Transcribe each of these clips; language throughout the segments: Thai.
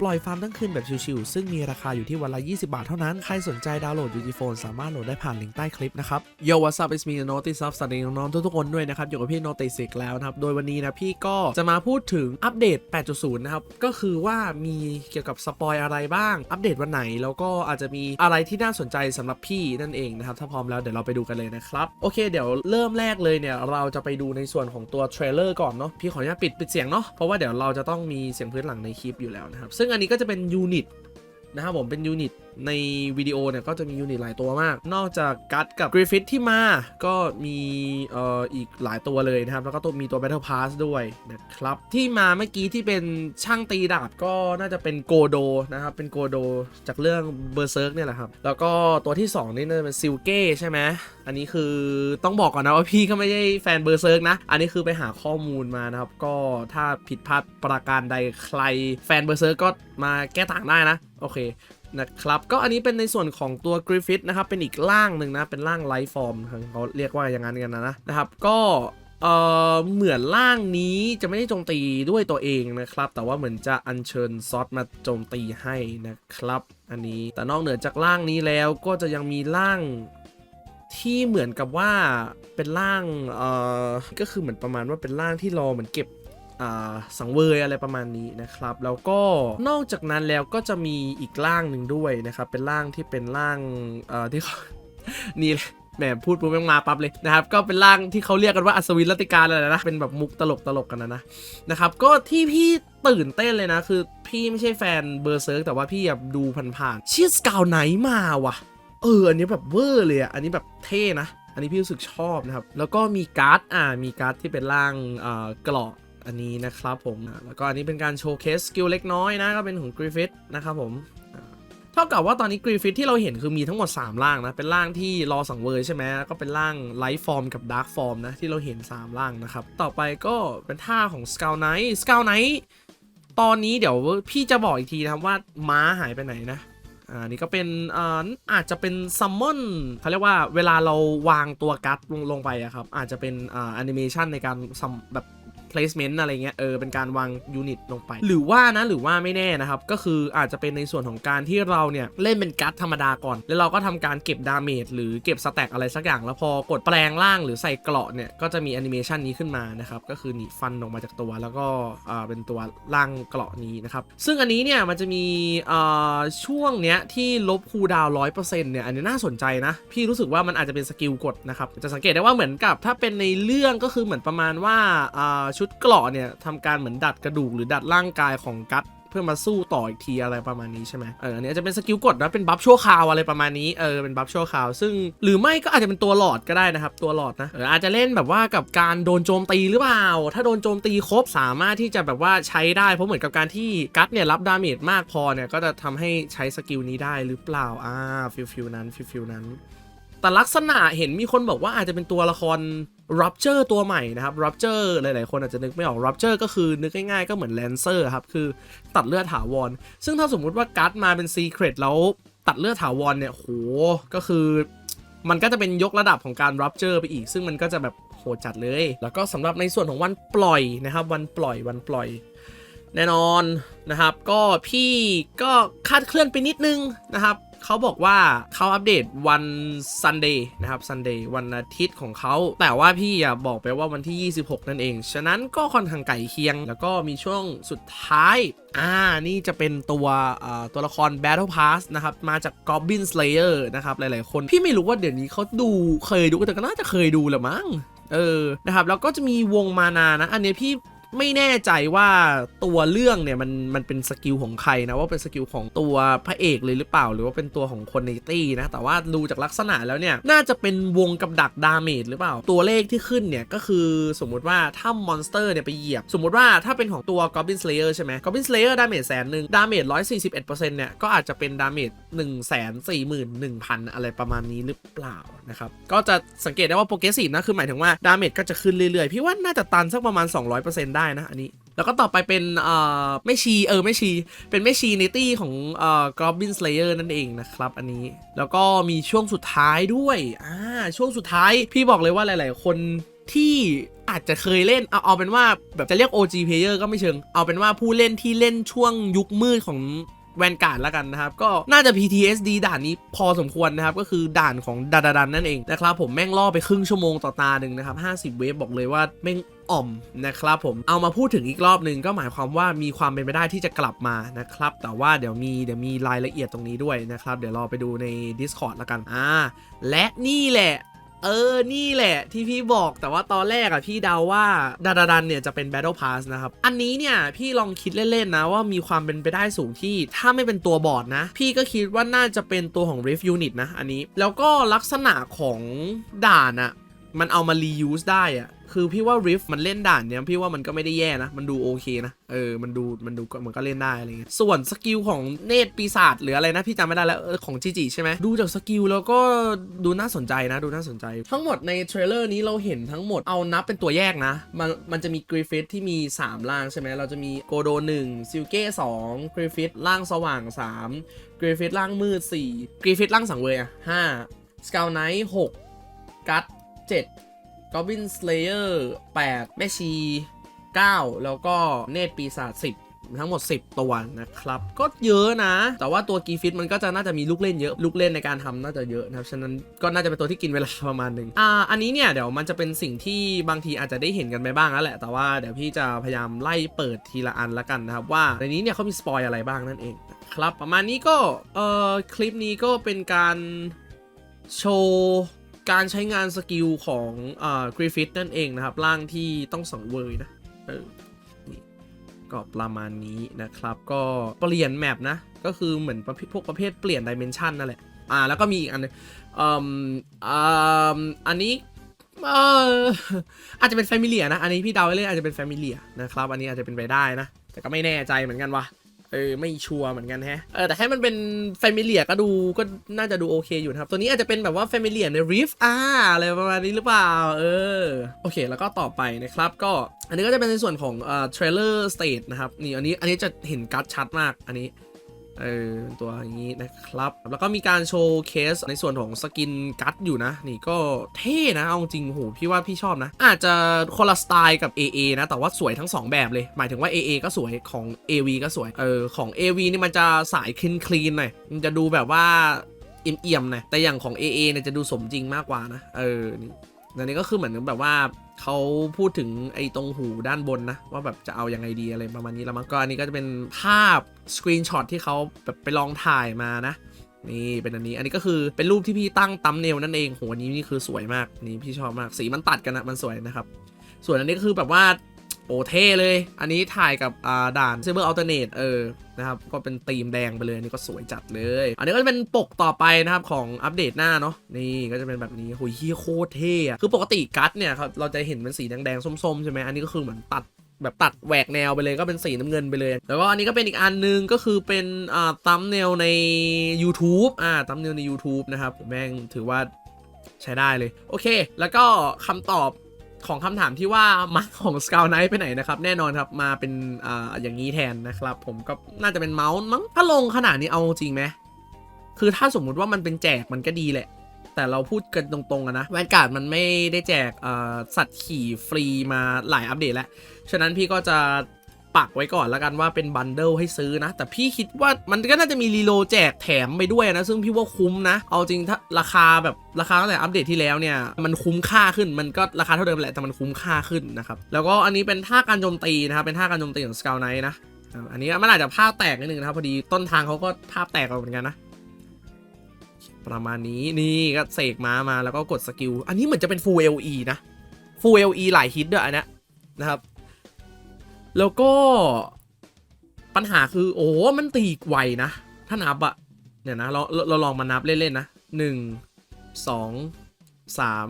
ปล่อยฟาร์มทั้งคืนแบบชิวๆซึ่งมีราคาอยู่ที่วันละ 20 บาทเท่านั้น ใครสนใจดาวน์โหลด UG Phone สามารถโหลดได้ผ่านลิงก์ใต้คลิปนะครับ Yo what's up it's me Notice of สวัสดีน้องๆทุกๆคนด้วยนะครับอยู่กับพี่ Notice อีกแล้วนะครับโดยวันนี้นะพี่ก็จะมาพูดถึงอัปเดต 8.0 นะครับก็คือว่ามีเกี่ยวกับสปอยอะไรบ้างอัปเดตวันไหน แล้วก็อาจจะมีอะไรที่น่าสนใจสำหรับพี่นั่นเองนะครับถ้าพร้อมแล้วเดี๋ยวเราไปดูกันเลยนะครับโอเคเดี๋ยวเริ่มแรกเลยเนี่ยเราจะไปดูในส่วนของตัวเทรลเลอร์ก่อนเนาะพี่ขออนุญาตปิดปิดเสียงเนาะเพราะว่าเดี๋ยวเราจะต้องมีเสียงพื้นหลังในคลิปอยู่แล้วนะครับซึ่งอันนี้ก็จะเป็นยูนิตนะครับผมเป็นยูนิต ในวิดีโอเนี่ยก็จะมียูนิตหลายตัวมาก นอกจากกัตกับกริฟฟิตที่มาก็มีเอ่ออีกหลายตัวเลยนะครับ แล้วก็ตัวมีตัว Battle Pass ด้วยนะครับ ที่มาเมื่อกี้ที่เป็นช่างตีดาบก็น่าจะเป็นโกโดนะครับ เป็นโกโดจากเรื่องเบอร์เซิร์กเนี่ยแหละครับ แล้วก็ตัวที่ 2 นี่น่าจะเป็นซิลเก้ใช่ไหมอันนี้คือต้องบอกก่อนนะว่าพี่ก็ไม่ใช่แฟนเบอร์เซิร์กนะ อันนี้คือไปหาข้อมูลมานะครับ ก็ถ้าผิดพลาดประการใดใครแฟนเบอร์เซิร์กก็มาแก้ต่างได้นะ โอเค นะครับก็อันนี้เป็นในส่วนของตัวกริฟฟิตนะครับเป็นอีกร่างหนึ่งนะเป็นร่างไลฟ์ฟอร์มเขาเรียกว่าอย่างนั้นกันนะนะนะครับก็เอ่อเหมือนร่างนี้จะไม่ได้โจมตีด้วยตัวเองนะครับ แต่ว่าเหมือนจะอัญเชิญซอสมาโจมตีให้นะครับ อันนี้แต่นอกเหนือจากร่างนี้แล้วก็จะยังมีร่างที่เหมือนกับว่าเป็นร่างเอ่อก็คือเหมือนประมาณว่าเป็นร่างที่รอเหมือนเก็บ สังเวยอะไรประมาณนี้นะครับ แล้วก็นอกจากนั้นแล้วก็จะมีอีกร่างหนึ่งด้วยนะครับ เป็นร่างที่เป็นร่างเออที่นี่เลยแหมพูดปุ๊บแม่งมาปั๊บเลยนะครับ ก็เป็นร่างที่เขาเรียกกันว่าอัศวินรัติการอะไรนะ เป็นแบบมุกตลกตลกกันนะนะนะครับ ก็ที่พี่ตื่นเต้นเลยนะ คือพี่ไม่ใช่แฟนเบอร์เซิร์กแต่ว่าพี่แบบดูผ่านๆเชียสกาวไหนมาว่ะ เออ อันนี้แบบเวอร์เลยอะ อันนี้แบบเท่นะ อันนี้พี่รู้สึกชอบนะครับ แล้วก็มีการ์ด อ่า มีการ์ดที่เป็นร่างเอ่อกรอก อันนี้นะครับผมแล้วก็อันนี้เป็นการโชว์เคสสกิลเล็กน้อยนะก็เป็นของกริฟฟิตนะครับผมเท่ากับว่าตอนนี้กริฟฟิตที่เราเห็นคือมีทั้งหมด 3 ร่างนะ เป็นร่างที่รอสังเวยใช่ไหมแล้วก็เป็นร่างไลท์ฟอร์มกับดาร์กฟอร์มนะ ที่เราเห็น 3 ร่างนะครับ ต่อไปก็เป็นท่าของสกาวไนท์สกาวไนท์ตอนนี้เดี๋ยวพี่จะบอกอีกทีนะครับว่าม้าหายไปไหนนะอ่านี่ก็เป็นอ่าอาจจะเป็นซัมมอนเขาเรียกว่าเวลาเราวางตัวกัดลงลงไปอะครับ อาจจะเป็นอ่าแอนิเมชันในการแบบ placement อะไรเงี้ยเออเป็นการวางยูนิตลงไป หรือว่านะหรือว่าไม่แน่นะครับ ก็คืออาจจะเป็นในส่วนของการที่เราเนี่ย เล่นเป็นกัดธรรมดาก่อน แล้วเราก็ทำการเก็บดาเมจหรือเก็บสแต็กอะไรสักอย่าง แล้วพอกดแปลงร่างหรือใส่เกราะเนี่ย ก็จะมีแอนิเมชันนี้ขึ้นมานะครับ ก็คือหนีฟันออกมาจากตัวแล้วก็อ่าเป็นตัวร่างเกราะนี้นะครับ ซึ่งอันนี้เนี่ยมันจะมีอ่าช่วงเนี้ยที่ลบคูดาวร้อยเปอร์เซ็นต์เนี่ยอันนี้น่าสนใจนะ พี่รู้สึกว่ามันอาจจะเป็นสกิลกดนะครับจะสังเกตได้ว่าเหมือนกับถ้าเป็นในเรื่องก็คือเหมือนประมาณว่าอ่าชุดเกราะเนี่ยทำการเหมือนดัดกระดูกหรือดัดร่างกายของกัตเพื่อมาสู้ต่ออีกทีอะไรประมาณนี้ใช่ไหมเอออันนี้อาจจะเป็นสกิลกดนะเป็นบัฟชั่วคราวอะไรประมาณนี้เออเป็นบัฟชั่วคราวซึ่งหรือไม่ก็อาจจะเป็นตัวหลอดก็ได้นะครับ ตัวหลอดนะเอออาจจะเล่นแบบว่ากับการโดนโจมตีหรือเปล่า ถ้าโดนโจมตีครบสามารถที่จะแบบว่าใช้ได้เพราะเหมือนกับการที่กัตเนี่ยรับดาเมจมากพอเนี่ยก็จะทำให้ใช้สกิลนี้ได้หรือเปล่าอ่าฟิลฟิลนั้นฟิลฟิลนั้น แต่ลักษณะเห็นมีคนบอกว่าอาจจะเป็นตัวละคร Rupture ตัวใหม่นะครับ Rupture หลายๆ คนอาจจะนึกไม่ออก Rupture ก็คือนึกง่ายๆ ก็เหมือน Lancer ครับ คือตัดเลือดถาวร ซึ่งถ้าสมมุติว่าการ์ดมาเป็น Secret แล้วตัดเลือดถาวรเนี่ยโหก็คือมันก็จะเป็นยกระดับของการ Rupture ไปอีก ซึ่งมันก็จะแบบโหดจัดเลย แล้วก็สำหรับในส่วนของวันปล่อยนะครับ วันปล่อยวันปล่อย แน่นอนนะครับ ก็พี่ก็คาดเคลื่อนไปนิดนึงนะครับ เขาบอกว่าเขาอัปเดตวัน Sunday นะครับ Sunday วันอาทิตย์ของเขา แต่ว่าพี่อะบอกไปว่าวันที่ 26 นั่นเอง ฉะนั้นก็ค่อนข้างไก่เคียง แล้วก็มีช่วงสุดท้าย อ่า นี่จะเป็นตัวตัวละคร Battle Pass นะครับ มาจาก Goblin Slayer นะครับ หลายๆ คน พี่ไม่รู้ว่าเดี๋ยวนี้เขาดูเคยดูแต่ก็น่าจะเคยดูแหละมั้งเออนะครับแล้วก็จะมีวงมานานะ อันนี้พี่ ไม่แน่ใจว่าตัวเรื่องเนี่ยมันมันเป็นสกิลของใครนะว่าเป็นสกิลของตัวพระเอกเลยหรือเปล่า หรือว่าเป็นตัวของคนในตี้นะแต่ว่าดูจากลักษณะแล้วเนี่ยน่าจะเป็นวงกับดักดาเมจหรือเปล่า ตัวเลขที่ขึ้นเนี่ยก็คือสมมุติว่าถ้ามอนสเตอร์เนี่ยไปเหยียบ สมมุติว่าถ้าเป็นของตัว Goblin Slayer ใช่ไหม Goblin Slayer ดาเมจแสนหนึ่งดาเมจ141%เอ็ดเปอร์เซ็นต์เนี่ยก็อาจจะเป็นดาเมจ1 4 1 0 0 0อะไรประมาณนี้หรือเปล่านะครับก็จะสังเกตได้ว่าโปรเกรสซีฟนะคือหมายถึงว่าดาเมจก็จะขึ้นเรื่อยๆพี่ว่าน่าจะตันสักประมาณ200%ไได้นะอันนี้แล้วก็ต่อไปเป็นเอ่อไม่ชีเออไม่ชี เป็นไม่ชีในตี้ของเอ่อ Goblin Slayer นั่นเองนะครับอันนี้แล้วก็มีช่วงสุดท้ายด้วยอ่าช่วงสุดท้ายพี่บอกเลยว่าหลาย ๆ คนที่อาจจะเคยเล่นเอาเอาเป็นว่าแบบจะเรียก OG player ก็ไม่เชิง เอาเป็นว่าผู้เล่นที่เล่นช่วงยุคมืดของแวนการ์ดแล้วกันนะครับ ก็น่าจะ PTSD ด่านนี้พอสมควรนะครับ ก็คือด่านของดาดาดันนั่นเองนะครับ ผมแม่งล่อไปครึ่งชั่วโมงต่อตาหนึ่งนะครับ 50 เวฟบอกเลยว่าแม่ง อ่อมนะครับผมเอามาพูดถึงอีกรอบหนึ่งก็หมายความว่ามีความเป็นไปได้ที่จะกลับมานะครับ แต่ว่าเดี๋ยวมีเดี๋ยวมีรายละเอียดตรงนี้ด้วยนะครับ เดี๋ยวรอไปดูใน Discord แล้วกันอ่าและนี่แหละเออ นี่แหละที่พี่บอกแต่ว่าตอนแรกอะพี่เดาว่าดาดาดันเนี่ยจะเป็น Battle Pass นะครับ อันนี้เนี่ยพี่ลองคิดเล่น ๆ นะว่ามีความเป็นไปได้สูงที่ถ้าไม่เป็นตัวบอร์ดนะ พี่ก็คิดว่าน่าจะเป็นตัวของ Rift Unit นะ อันนี้ แล้วก็ลักษณะของด่านอะมันเอามา reuse ได้อะ คือพี่ว่า Rift มันเล่นด่านเนี้ยพี่ว่ามันก็ไม่ได้แย่นะ มันดูโอเคนะ เออ มันดูมันดูมันก็เล่นได้อะไรเงี้ย ส่วนสกิลของเนตปีศาจหรืออะไรนะพี่จำไม่ได้แล้วของจิจิใช่ไหมดูจากสกิลแล้วก็ดูน่าสนใจนะดูน่าสนใจ ทั้งหมดในเทรลเลอร์นี้เราเห็นทั้งหมดเอานับเป็นตัวแยกนะ มันมันจะมีกริฟฟิธที่มี 3 ล่างใช่ไหมเราจะมีโกโด1ซิลเก้2กริฟฟิธล่างสว่าง 3กริฟฟิธล่างมืด4กริฟฟิธล่างสังเวยอะ5สกาวไนท์6กัต7 Goblin Slayer 8 แม่ชี 9 แล้วก็เนตรปีศาจ10ทั้งหมด 10 ตัวนะครับ ก็เยอะนะ แต่ว่าตัวกีฟิตมันก็จะน่าจะมีลูกเล่นเยอะ ลูกเล่นในการทำน่าจะเยอะนะครับ ฉะนั้นก็น่าจะเป็นตัวที่กินเวลาประมาณหนึ่งอ่า อันนี้เนี่ยเดี๋ยวมันจะเป็นสิ่งที่บางทีอาจจะได้เห็นกันไปบ้างแล้วแหละ แต่ว่าเดี๋ยวพี่จะพยายามไล่เปิดทีละอันละกันนะครับ ว่าในนี้เนี่ยเขามีสปอยอะไรบ้างนั่นเองครับ ประมาณนี้ก็ เอ่อ คลิปนี้ก็เป็นการโชว์ การใช้งานสกิลของอ่ากริฟฟิตนั่นเองนะครับ ร่างที่ต้องสังเวยนะเออก็ประมาณนี้นะครับ ก็เปลี่ยนแมปนะ ก็คือเหมือนพวกประเภทเปลี่ยนดิเมนชันนั่นแหละ อ่า แล้วก็มีอีกอันนึงอืมอ่าอันนี้เอออาจจะเป็นแฟมิเลียนะ อันนี้พี่เดาไว้เลยอาจจะเป็นแฟมิเลียนะครับ อันนี้อาจจะเป็นไปได้นะ แต่ก็ไม่แน่ใจเหมือนกันว่ะ เออไม่ชัวร์เหมือนกันแฮะเออแต่ให้มันเป็นแฟมิเลียก็ดูก็น่าจะดูโอเคอยู่นะครับตัวนี้อาจจะเป็นแบบว่าแฟมิเลียในริฟอาอะไรประมาณนี้หรือเปล่าเออโอเค แล้วก็ต่อไปนะครับก็อันนี้ก็จะเป็นในส่วนของเอ่อเทรลเลอร์สเตทนะครับนี่อันนี้อันนี้จะเห็นกัดชัดมากอันนี้ เออตัวอย่างนี้นะครับ แล้วก็มีการโชว์เคสในส่วนของสกินกัดอยู่นะ นี่ก็เท่นะ เอาจริงโหพี่ว่าพี่ชอบนะ อาจจะคนละสไตล์กับ AA นะ แต่ว่าสวยทั้ง 2 แบบเลย หมายถึงว่า AA ก็สวยของ AV ก็สวย เออ ของ AV นี่มันจะสายคลีนคลีนหน่อย มันจะดูแบบว่าเอี่ยมๆหน่อยแต่อย่างของ AA เนี่ยจะดูสมจริงมากกว่านะ เออ นี่อันนี้ก็คือเหมือนแบบว่า เขาพูดถึงไอ้ตรงหูด้านบนนะ ว่าแบบจะเอายังไงดีอะไรประมาณนี้แล้วมั้งก็อันนี้ก็จะเป็นภาพสกรีนช็อตที่เขาแบบไปลองถ่ายมานะนี่เป็นอันนี้อันนี้ก็คือเป็นรูปที่พี่ตั้งตัมเนลนั่นเองโหอันนี้นี่คือสวยมากนี่พี่ชอบมากสีมันตัดกันนะมันสวยนะครับ ส่วนอันนี้ก็คือแบบว่า โอ้เท่เลย อันนี้ถ่ายกับอ่าด่าน Saber Alternate เออนะครับก็เป็นธีมแดงไปเลยนนี้ก็สวยจัดเลย อันนี้ก็จะเป็นปกต่อไปนะครับของอัปเดตหน้าเนาะนี่ก็จะเป็นแบบนี้โหยเฮียโคตรเท่อะคือปกติกัดเนี่ยครับเราจะเห็นเป็นสีแดงๆส้มๆใช่ไหมอันนี้ก็คือเหมือนตัดแบบตัดแหวกแนวไปเลยก็เป็นสีน้ำเงินไปเลย แล้วก็อันนี้ก็เป็นอีกอันนึงก็คือเป็นอ่าตัมเนลใน YouTube อ่าตัมเนลใน YouTube นะครับแม่งถือว่าใช้ได้เลย โอเค แล้วก็คำตอบ ของคำถามที่ว่ามาร์คของสกาวไนท์ไปไหนนะครับ แน่นอนครับมาเป็นอ่าอย่างนี้แทนนะครับ ผมก็น่าจะเป็นเมาส์มั้งถ้าลงขนาดนี้เอาจริงไหมคือถ้าสมมุติว่ามันเป็นแจกมันก็ดีแหละ แต่เราพูดกันตรงๆนะแวนการ์ดมันไม่ได้แจกสัตว์ขี่ฟรีมาหลายอัปเดตแล้ว ฉะนั้นพี่ก็จะ ปักไว้ก่อนแล้วกันว่าเป็นบันเดิลให้ซื้อนะ แต่พี่คิดว่ามันก็น่าจะมีรีโลแจกแถมไปด้วยนะ ซึ่งพี่ว่าคุ้มนะ เอาจริงถ้าราคาแบบราคาตั้งแต่อัปเดตที่แล้วเนี่ย มันคุ้มค่าขึ้นมันก็ราคาเท่าเดิมแหละแต่มันคุ้มค่าขึ้นนะครับแล้วก็อันนี้เป็นท่าการโจมตีนะครับเป็นท่าการโจมตีของสกาวไนท์นะอันนี้มันอาจจะภาพแตกนิดนึงนะครับพอดีต้นทางเขาก็ภาพแตกเหมือนกันนะประมาณนี้นี่ก็เสกม้ามาแล้วก็กดสกิล อันนี้เหมือนจะเป็น full LE นะ full LE หลายฮิตด้วยอันนี้นะครับ แล้วก็ปัญหาคือโอ้มันตีไวนะ ถ้านับอะเนี่ยนะเราเราลองมานับเล่นๆนะหนึ่งสองสาม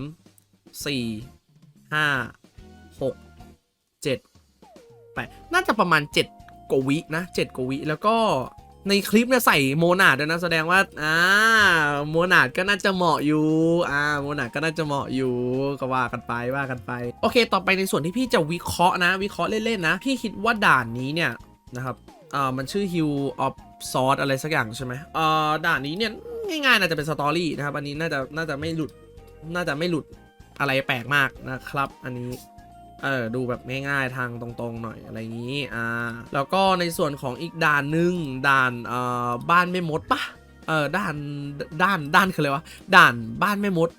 สี่ห้าหกเจ็ดแปดน่าจะประมาณเจ็ดกวินะเจ็ดกวิแล้วก็ ในคลิปเนี่ยใส่โมนาดด้วยนะแสดงว่าอ่าโมนาดก็น่าจะเหมาะอยู่อ่าโมนาดก็น่าจะเหมาะอยู่ก็ว่ากันไปว่ากันไป โอเค ต่อไปในส่วนที่พี่จะวิเคราะห์นะ วิเคราะห์เล่นๆนะ พี่คิดว่าด่านนี้เนี่ยนะครับอ่ามันชื่อ Hill of s o r t อะไรสักอย่างใช่ไหมอ่าด่านนี้เนี่ยง่ายๆน่าจะเป็นสตอรี่นะครับอันนี้น่าจะน่าจะไม่หลุดน่าจะไม่หลุดอะไรแปลกมากนะครับ อันนี้ เออดูแบบง่ายๆทางตรงๆหน่อยอะไรอย่างนี้อ่าแล้วก็ในส่วนของอีกด่านหนึ่งด่านเอ่อบ้านแม่มดปะเออด้านด้านด้านคืออะไรวะด่านบ้านแม่มด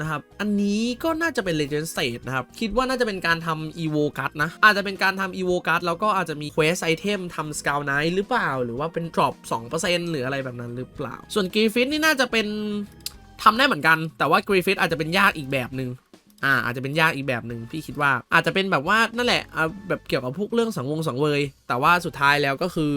นะครับ อันนี้ก็น่าจะเป็น Legend State นะครับ คิดว่าน่าจะเป็นการทำ Evo Card นะ อาจจะเป็นการทำ Evo Card แล้วก็อาจจะมี Quest Item ทำ Scout Knight หรือเปล่า หรือว่าเป็น Drop 2%หรืออะไรแบบนั้นหรือเปล่า ส่วน g r i f f i t นี่น่าจะเป็นทำได้เหมือนกัน แต่ว่า g r i f f i t อาจจะเป็นยากอีกแบบหนึ่ง อ่าอาจจะเป็นยากอีกแบบหนึ่งพี่คิดว่า อาจจะเป็นแบบว่านั่นแหละอ่าแบบเกี่ยวกับพวกเรื่องสังวงสังเวย แต่ว่าสุดท้ายแล้วก็คือ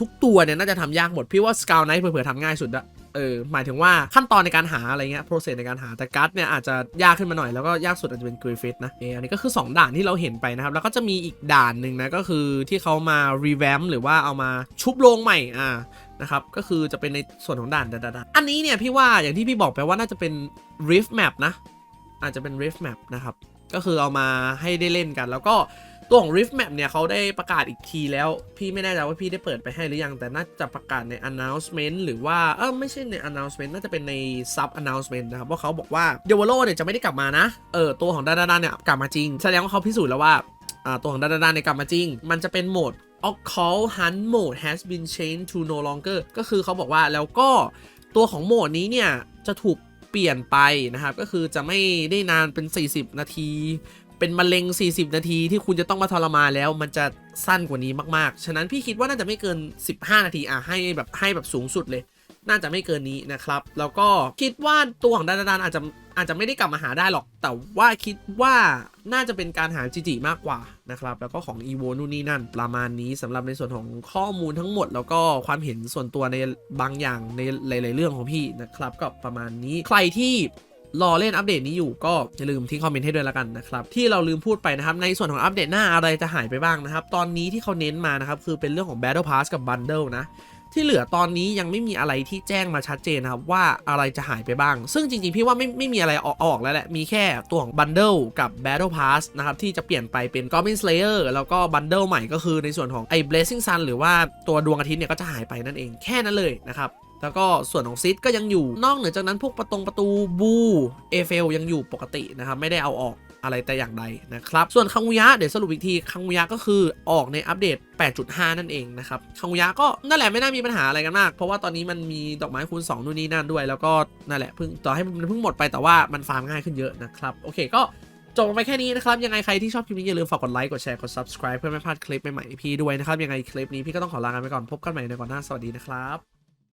ทุกตัวเนี่ยน่าจะทำยากหมด พี่ว่าสกาวไนท์เผื่อๆทำง่ายสุดอะเออหมายถึงว่าขั้นตอนในการหาอะไรเงี้ยโปรเซสในการหาแต่การ์ดเนี่ยอาจจะยากขึ้นมาหน่อยแล้วก็ยากสุดอาจจะเป็นกริฟฟิธนะเอออันนี้ก็คือ 2 ด่านที่เราเห็นไปนะครับ แล้วก็จะมีอีกด่านหนึ่งนะก็คือที่เขามารีแวมหรือว่าเอามาชุบโรงใหม่อ่านะครับก็คือจะเป็นในส่วนของด่านด่านๆอันนี้เนี่ยพี่ว่าอย่างที่พี่บอกไปว่าน่าจะเป็น Rift Map นะ อาจจะเป็น Rift Map นะครับ ก็คือเอามาให้ได้เล่นกัน แล้วก็ตัวของ Rift Map เนี่ยเขาได้ประกาศอีกทีแล้ว พี่ไม่แน่ใจว่าพี่ได้เปิดไปให้หรือยัง แต่น่าจะประกาศใน announcement หรือว่า เออไม่ใช่ใน announcement น่าจะเป็นใน sub announcement นะครับว่าเขาบอกว่า d e v o l o เนี่ยจะไม่ได้กลับมานะ เออตัวของดาดาเนี่ยกลับมาจริง แสดงว่าเขาพิสูจน์แล้วว่าอ่าตัวของดาดาเนี่ยกลับมาจริง มันจะเป็นโหมด occult hunt mode has been changed to no longer ก็คือเขาบอกว่าแล้วก็ตัวของโหมดนี้เนี่ยจะถูก เปลี่ยนไปนะครับ ก็คือจะไม่ได้นานเป็น 40 นาที เป็นมะเร็ง 40 นาทีที่คุณจะต้องมาทรมานแล้ว มันจะสั้นกว่านี้มากๆ ฉะนั้นพี่คิดว่าน่าจะไม่เกิน 15 นาทีอะให้แบบให้แบบสูงสุดเลย น่าจะไม่เกินนี้นะครับ แล้วก็คิดว่าตัวของดานดานอาจจะอาจจะไม่ได้กลับมาหาได้หรอก แต่ว่าคิดว่าน่าจะเป็นการหาจิจิมากกว่านะครับ แล้วก็ของ e v o นู่นนี่นั่น ประมาณนี้สำหรับในส่วนของข้อมูลทั้งหมด แล้วก็ความเห็นส่วนตัวในบางอย่างในหลาย ๆ เรื่องของพี่นะครับ ก็ประมาณนี้ใครที่รอเล่นอัปเดตนี้อยู่ก็อย่าลืมทิ้งคอมเมนต์ให้ด้วยล้วกันนะครับที่เราลืมพูดไปนะครับในส่วนของอัปเดตหน้าอะไรจะหายไปบ้างนะครับ ตอนนี้ที่เขาเน้นมานะครับคือเป็นเรื่องของ Battle Pass กับ Bundle นะ ที่เหลือตอนนี้ยังไม่มีอะไรที่แจ้งมาชัดเจนนะครับว่าอะไรจะหายไปบ้าง ซึ่งจริงๆ พี่ว่าไม่ไม่มีอะไรออกออกแล้วแหละ มีแค่ตัวของ Bundle กับ Battle Pass นะครับ ที่จะเปลี่ยนไปเป็น Goblin Slayer แล้วก็ Bundle ใหม่ก็คือในส่วนของไอ้ Blazing Sun หรือว่าตัวดวงอาทิตย์เนี่ยก็จะหายไปนั่นเองแค่นั้นเลยนะครับแล้วก็ส่วนของซิดก็ยังอยู่ นอกเหนือจากนั้นพวกประตงประตูบู เอเฟลยังอยู่ปกตินะครับ ไม่ได้เอาออก อะไรแต่อย่างใดนะครับ ส่วนคังุยะเดี๋ยวสรุปอีกทีคังุยะก็คือออกในอัปเดต 8.5 นั่นเองนะครับคังุยะก็นั่นแหละไม่น่ามีปัญหาอะไรกันมาก เพราะว่าตอนนี้มันมีดอกไม้คูณ2นู่นนี่นั่นด้วย แล้วก็นั่นแหละเพิ่งต่อให้มันเพิ่งหมดไปแต่ว่ามันฟาร์มง่ายขึ้นเยอะนะครับโอเคก็จบลงไปแค่นี้นะครับ ยังไงใครที่ชอบคลิปนี้อย่าลืมฝากกดไลค์ กดแชร์ กด subscribe เพื่อไม่พลาดคลิปใหม่ๆพี่ด้วยนะครับ ยังไงคลิปนี้พี่ก็ต้องขอลากันไปก่อน พบกันใหม่ในก่อนหน้า สวัสดีนะครับ